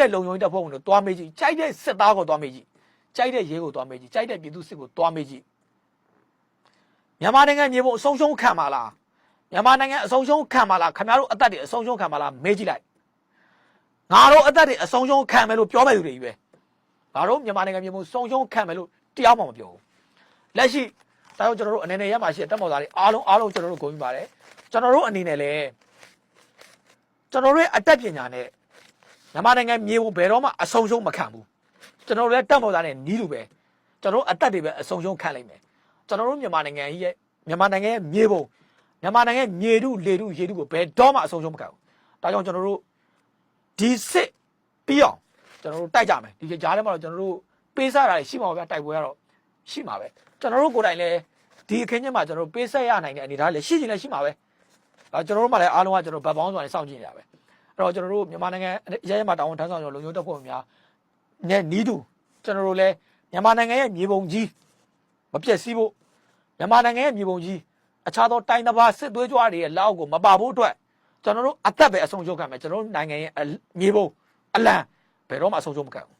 တဲ့လုံယုံရေးတပ်ဖွဲ့ဝင်တို့တွားမေးကြည့်ကြိုက်တဲ့စစ်သားကိုတွားမေးကြည့်ကြိုက်တဲ့ရဲကိုတွားမေးကြည့်ကြိုက်တဲ့ပြည်သူစစ်ကိုတွားမေးကြည့်မြန်မာနိုင်ငံမြေပုံအဆုံးရှုံးခံပါလားမြန်မာနိုင်ငံအဆုံးရှုံးခံပါလားခင်ဗျားတို့အသက်တွေအဆုံးရှုံးခံပါလားမေးကြည့်လိုက်ငါတို့အသက်တွေအဆုံးရှုံးခံမယ်လို့ပြောမဲ့လူတွေကြီးပဲငါတို့မြန်မာနိုင်ငံမြေပုံဆုံးရှုံးခံမယ်လို့တရားမှမပြောဘူးလက်ရှိဒါကြောင့်ကျွန်တော်တို့အနေနဲ့ရမှာရှိတဲ့တပ်မော်သားတွေအားလုံးအားလုံးကျွန်တော်တို့ဂုဏ်ယူပါတယ်ကျွန်တော်တို့အနေနဲ့လည်းကျွန်တော်တို့ရဲ့အတက်ပညာနဲ့ မြန်မာနိုင်ငံမြေပုံဘယ်တော့မှအဆုံးရှုံးမခံဘူးကျွန်တော်တို့လည်းတက်မော်သားနဲ့နီးလို့ပဲကျွန်တော်တို့အသက်တွေပဲအဆုံးရှုံးခံလိုက်မယ်ကျွန်တော်တို့မြန်မာနိုင်ငံကြီးရဲ့မြန်မာနိုင်ငံရဲ့မြေပုံမြန်မာနိုင်ငံရဲ့မြေထုလေထုရေထုကိုဘယ်တော့မှအဆုံးရှုံးမခံဘူးဒါကြောင့်ကျွန်တော်တို့ဒီစစ်ပြီးအောင်ကျွန်တော်တို့တိုက်ကြမယ်ဒီကြားထဲမှာတော့ကျွန်တော်တို့ပေးစားတာရှိမှာပါဗျတိုက်ပွဲကတော့ရှိမှာပဲကျွန်တော်တို့ကိုယ်တိုင်လည်းဒီအခင်းချင်းမှာကျွန်တော်တို့ပေးဆက်ရနိုင်တဲ့အနေအထားလည်းရှိချင်လည်းရှိမှာပဲဒါကျွန်တော်တို့မှလည်းအားလုံးကကျွန်တော်ဗတ်ပေါင်းစွာနဲ့စောင့်ကြည့်နေရပဲ အဲ့တော့ကျွန်တော်တို့မြန်မာနိုင်ငံရဲရဲမှာတာဝန်ထမ်းဆောင်ကြလုံခြုံတပ်ဖွဲ့များနဲ့နီးတူကျွန်တော်တို့လည်းမြန်မာနိုင်ငံရဲ့မြေပုံကြီးမပြည့်စည်ဖို့မြန်မာနိုင်ငံရဲ့မြေပုံကြီးအခြားသောတိုင်းတစ်ပါးစစ်သွေးကြွတွေရဲ့လက်အောက်ကိုမပါဖို့အတွက်ကျွန်တော်တို့အသက်ပဲအဆုံးရှုံးခံမယ်ကျွန်တော်တို့နိုင်ငံရဲ့အမြေပုံအလံဘယ်တော့မှအဆုံးရှုံးမခံဘူး